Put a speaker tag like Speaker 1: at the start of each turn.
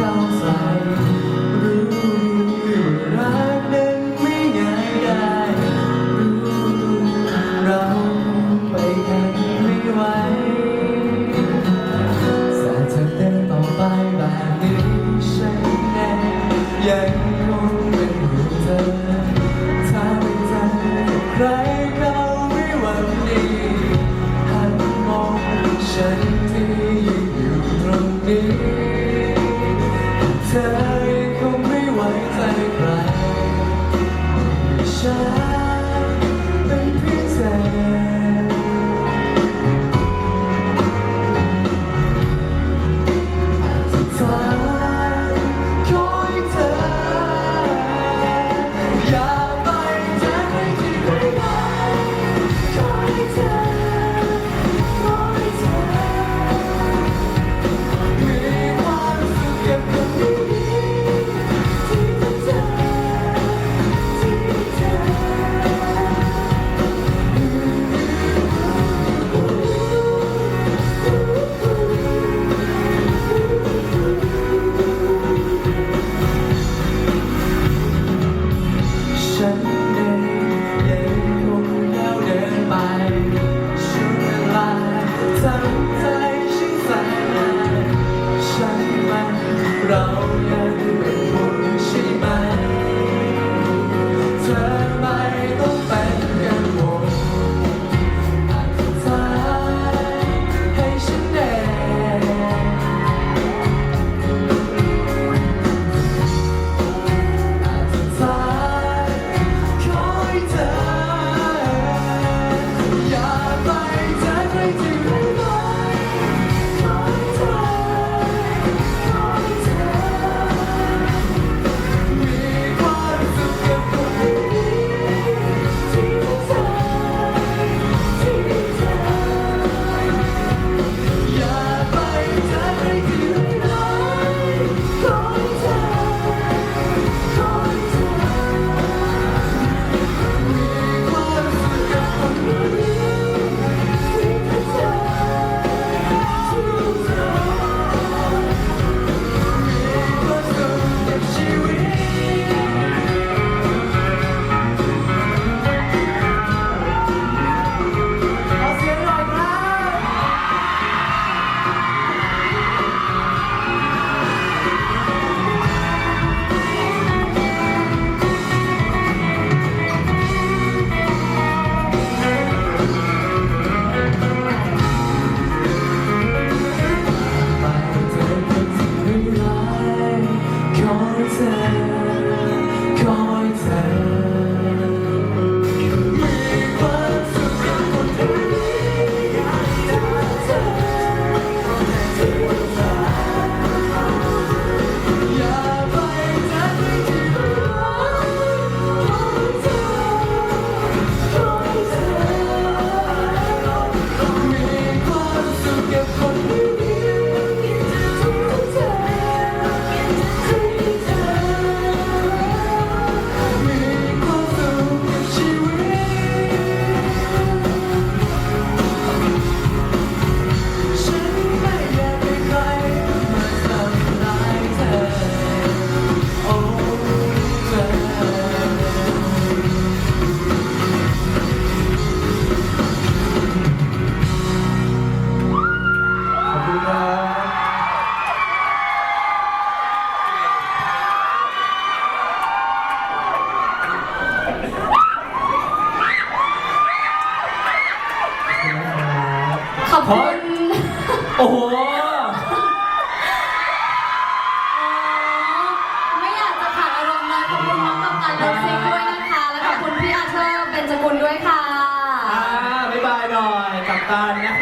Speaker 1: เข้าใรู้ว่ารักนั้นไม่งได้รู้เราไปกันไม่ไวแต่จะเดินต่อไปแบบนี้ใช่ไหมยังคงเป็นห่เธอถ้าไม่ทันใคร shine. sun. heart
Speaker 2: เพราะ
Speaker 3: โอ้โห
Speaker 2: ไม่อยากจะขาดอารมณ์เลยขอบคุณน้องกัปตันเลิฟซิงด้วยนะคะ และขอบคุณพี่อาเธอร์เบนจกุลด้วยค่ะ อ่า
Speaker 3: บ๊ายบายหน่อยกับตานนะ